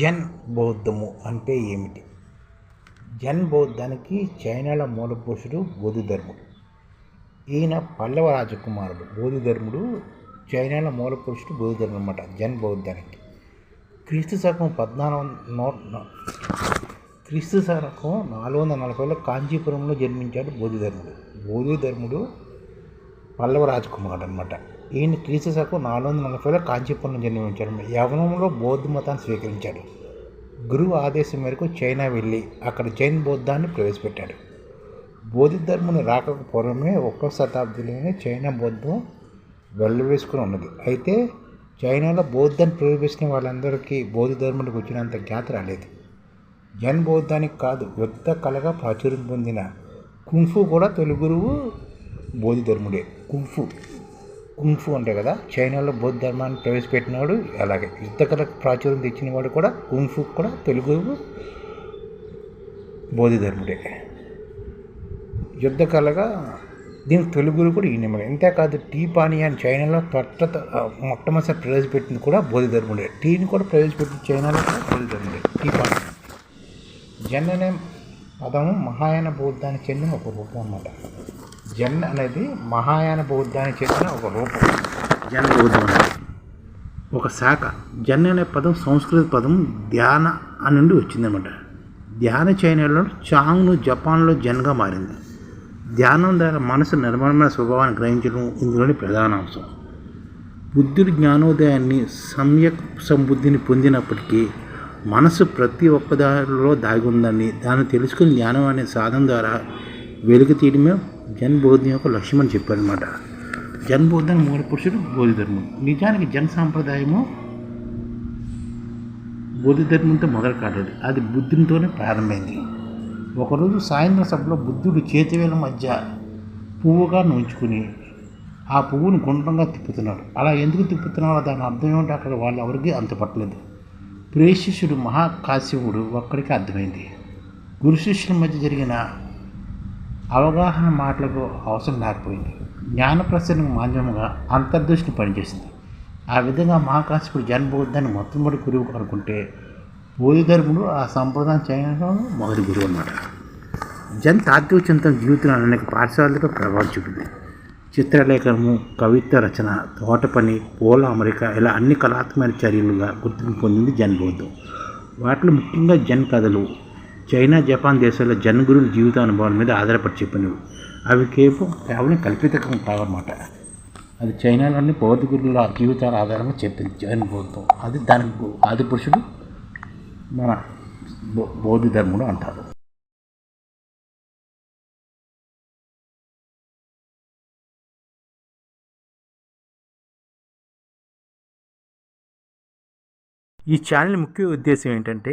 జన్ బౌద్ధము అంటే ఏమిటి? జన్ బౌద్ధానికి చైనాల మూలపురుషుడు బోధిధర్ముడు ఈయన పల్లవ రాజకుమారుడు. బోధిధర్ముడు చైనాల మూలపురుషుడు బోధిధర్ముడు అనమాట జన్ బౌద్ధానికి క్రీస్తు శకం పద్నాలుగు క్రీస్తు శకం నాలుగు వందల నలభైలో కాంచీపురంలో జన్మించాడు బోధిధర్ముడు బోధిధర్ముడు పల్లవ రాజకుమారుడు అనమాట ఈయన క్రీస్తు నాలుగు వందల నలభైలో కాంచీపురం జన్మించాడు యవనంలో బౌద్ధ మతాన్ని స్వీకరించాడు. గురువు ఆదేశం మేరకు చైనా వెళ్ళి అక్కడ జైన్ బౌద్ధాన్ని ప్రవేశపెట్టాడు. బోధిధర్ముని రాకకు పూర్వమే ఒక్కో శతాబ్దిలోనే చైనా బౌద్ధం వెళ్ళవేసుకుని ఉన్నది. అయితే చైనాలో బౌద్ధాన్ని ప్రవేశించిన వాళ్ళందరికీ బోధిధర్ములకు వచ్చినంత జ్ఞాత రాలేదు. జైన్ బౌద్ధానికి కాదు యుద్ధ కళగా ప్రాచుర్యం పొందిన కుంఫు కూడా తొలి గురువు బోధిధర్ముడే కుంఫు. కుంఫు అంటే కదా చైనాలో బౌద్ధ ధర్మాన్ని ప్రవేశపెట్టినవాడు అలాగే యుద్ధ కళకు ప్రాచుర్యం తెచ్చిన వాడు కూడా కుంఫు కూడా తెలుగు గురువు బోధిధర్ముడే యుద్ధకళగా దీని తెలుగులు గురువు కూడా ఈయన ఇంతేకాదు టీ పానీ అని చైనాలో తొట్ట మొట్టమొదటి ప్రవేశపెట్టింది కూడా బోధిధర్ముడే టీని కూడా ప్రవేశపెట్టింది చైనాలో కూడా బోధిధర్ముడే టీ పానీ జన్ అనే పదము మహాయాన బౌద్ధానికి చెందిన ఒక రూపం అన్నమాట. జన్ అనేది మహాయాన బౌద్ధానికి చెందిన ఒక రూపం. జన్ బౌద్ధం అనేది ఒక శాఖ. జన్ అనే పదం సంస్కృత పదం ధ్యాన అని నుండి వచ్చిందన్నమాట ధ్యాన చైనాలో చాంగ్ను జపాన్లో జన్గా మారింది. ధ్యానం ద్వారా మనసు నిర్మలమైన స్వభావాన్ని గ్రహించడం ఇందులోని ప్రధాన అంశం. బుద్ధుడి జ్ఞానోదయాన్ని సమ్యక్ సంబుద్ధిని పొందినప్పటికీ మనసు ప్రతి ఒక్కదారిలో దాగి ఉందని దాన్ని తెలుసుకుని జ్ఞానం అనే సాధన ద్వారా వెలుగు తీయడమే జన్ బౌద్ధం యొక్క లక్ష్యం అని చెప్పారనమాట జన్ బోధన మూల పురుషుడు బోధిధర్మం నిజానికి జన్ సాంప్రదాయము బోధిధర్మంతో మొదలు కాలేదు అది బుద్ధునితోనే ప్రారంభమైంది. ఒకరోజు సాయంత్రం సభలో బుద్ధుడు చేతివేల మధ్య పువ్వుగా నుంచుకుని ఆ పువ్వును గుండ్రంగా తిప్పుతున్నాడు. అలా ఎందుకు తిప్పుతున్నాడో దాని అర్థం ఏమిటో అక్కడ వాళ్ళు ఎవరికి అంత పట్టలేదు ప్రేషిష్యుడు మహాకాశ్యపుడు ఒక్కడికి అర్థమైంది. గురు శిష్యుల మధ్య జరిగిన అవగాహన మాటలకు అవసరం లేకపోయింది. జ్ఞాన ప్రసరణ మాధ్యమంగా అంతర్దృష్టి పనిచేసింది. ఆ విధంగా మహాకాశ్యపుడు జన్మబోద్ధాన్ని మొట్టమొదటి గురువు అనుకుంటే బోధిధర్ముడు ఆ సంప్రదాయం చేయడం మొదటి గురువు అన్నమాట. జన్ తాత్విక చింతన జీవితంలో అనేక పాఠశాలతో ప్రభావం చూపింది. చిత్రలేఖనము కవిత్వ రచన తోట పని పూల అమరిక ఇలా అన్ని కళాత్మక చర్యలుగా గుర్తింపు పొందింది జన్ బౌద్ధం వాటిలో ముఖ్యంగా జన్ కథలు చైనా జపాన్ దేశాల జన్గురుల జీవిత అనుభవాల మీద ఆధారపడి చెప్పినవి. అవి కేపు కేవలం కల్పితకం కావన్నమాట అది చైనాలోని బౌద్ధ గురువుల జీవితాల ఆధారంగా చెప్పింది జైన్ బౌద్ధం అది దానికి ఆది పురుషుడు మన బౌద్ధ ధర్ముడు అంటారు. ఈ ఛానల్ ముఖ్య ఉద్దేశం ఏంటంటే